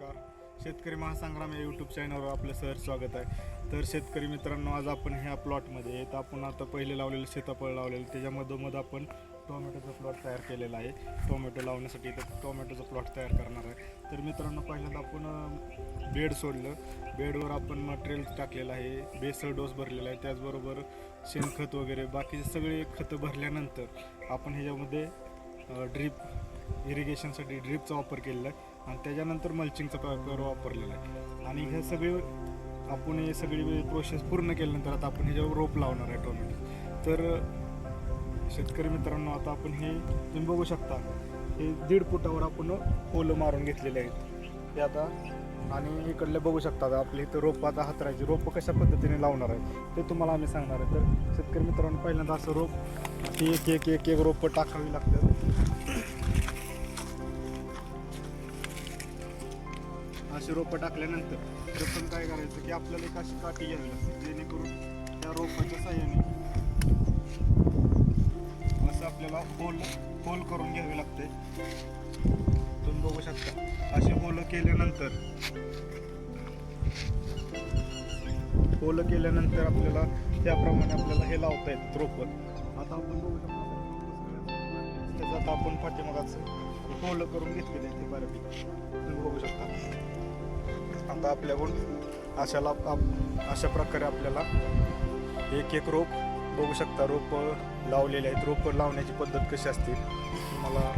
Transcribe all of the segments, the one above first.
नमस्कार. शेतकरी महासंग्राम या यूट्यूब चॅनलवर आपलं सहज स्वागत आहे. तर शेतकरी मित्रांनो आज आपण ह्या प्लॉटमध्ये आहेत. आपण आता पहिले लावलेलं सीताफळ लावलेलं त्याच्यामधोमध आपण टोमॅटोचा प्लॉट तयार केलेला आहे. टोमॅटो लावण्यासाठी तर टोमॅटोचा प्लॉट तयार करणार आहे. तर मित्रांनो पहिल्यांदा आपण बेड सोडलं. बेडवर आपण मटेरियल टाकलेलं आहे. बेसळ डोस भरलेला आहे. त्याचबरोबर शेणखत वगैरे बाकीचे सगळे खतं भरल्यानंतर आपण ह्याच्यामध्ये ड्रीप इरिगेशनसाठी ड्रीपचा वापर केलेला आहे आणि त्याच्यानंतर मल्चिंगचा पेपर वापरलेला आहे. आणि हे सगळे आपण हे सगळी प्रोसेस पूर्ण केल्यानंतर आता आपण ह्याच्यावर रोप लावणार आहे टोमॅटो तर शेतकरी मित्रांनो आता आपण हे तुम्ही बघू शकता हे दीड फुटावर आपण ओलं मारून घेतलेले आहेत. हे आता आणि इकडले बघू शकता आपले इथं रोप आता हातरायचे. रोपं कशा पद्धतीने लावणार आहे ते तुम्हाला आम्ही सांगणार आहे. तर शेतकरी मित्रांनो पहिल्यांदा असं रोप एक एक एक एक रोपं टाकावी लागतात. अशी रोपं टाकल्यानंतर प्रथम काय करायचं की आपल्याला एक अशी काठी घ्यावी लागते जेणेकरून त्या रोपाच्या साह्याने असं आपल्याला होल होल करून घ्यावी लागते. तुम्ही बघू शकता अशी होल केल्यानंतर होल केल्यानंतर आपल्याला त्याप्रमाणे आपल्याला हे लावता येतात रोपं. आता आपण बघू शकतो त्याचा आता आपण पाठीमागाचं होल करून घेतलेले आहे ते बऱ्यापैकी तुम्ही बघू शकता. आता आपल्याकडून अशाला आप- अशा प्रकारे आपल्याला एक एक रोप बघू शकता रोप लावलेले आहेत. रोप लावण्याची पद्धत कशी असते तुम्हाला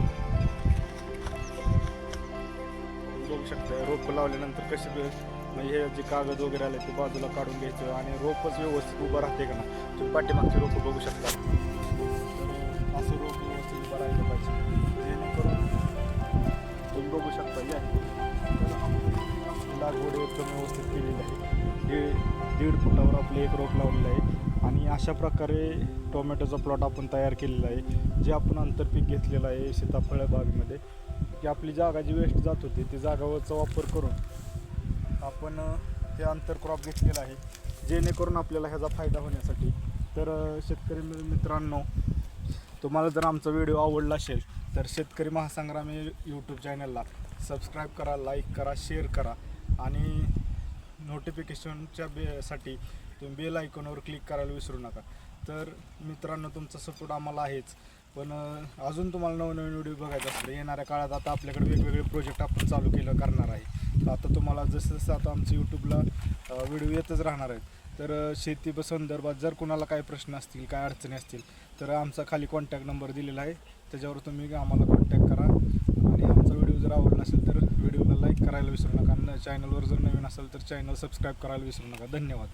बघू शकता. रोप लावल्यानंतर कसे म्हणजे हे जे कागद वगैरे आले ते बाजूला काढून घ्यायचं आणि रोपच व्यवस्थित उभं राहते का ना तुम्ही पाठीमागचे रोप बघू शकता. असं रोप व्यवस्थित उभं राहिलं पाहिजे. जेणेकरून बघू शकता या. लागवड एकदम व्यवस्थित केलेली आहे. दीड दीड फुटावर आपले एक रोप लावलेलं आहे. आणि अशा प्रकारे टोमॅटोचा प्लॉट आपण तयार केलेला आहे. जे आपण आंतरपीक घेतलेलं आहे सीताफळ बागेमध्ये की आपली जागा जी वेस्ट जात होती ती जागावरचा वापर करून आपण ते आंतरक्रॉप घेतलेलं आहे. जेणेकरून आपल्याला ह्याचा फायदा होण्यासाठी. तर शेतकरी मित्रांनो तुम्हाला जर आमचा व्हिडिओ आवडला असेल तर शेतकरी महासंग्राम यूट्यूब चॅनलला सबस्क्राईब करा लाईक करा शेअर करा. आणि नोटिफिकेशनच्या बेसाठी तुम्ही बेल आयकॉनवर क्लिक करायला विसरू नका. तर मित्रांनो तुमचा सपोर्ट आम्हाला आहेच. पण अजून तुम्हाला नवनवीन व्हिडिओ बघायचा असतो येणाऱ्या काळात आता आपल्याकडे वेगवेगळे प्रोजेक्ट आपण चालू केलं करणार आहे. आता तुम्हाला जसं जसं आता आमचं यूट्यूबला व्हिडिओ येतच राहणार आहेत. तर शेती ब- संदर्भात जर कुणाला काही प्रश्न असतील काय अडचणी असतील तर आमचा खाली कॉन्टॅक्ट नंबर दिलेला आहे. त्याच्यावर तुम्ही आम्हाला कॉन्टॅक्ट करा. आणि आमचा व्हिडिओ जर आवडला असेल तर व्हिडिओला लाईक करायला विसरू नका. चॅनलवर जर नवीन असेल तर चॅनल सबस्क्राईब करायला विसरू नका. धन्यवाद.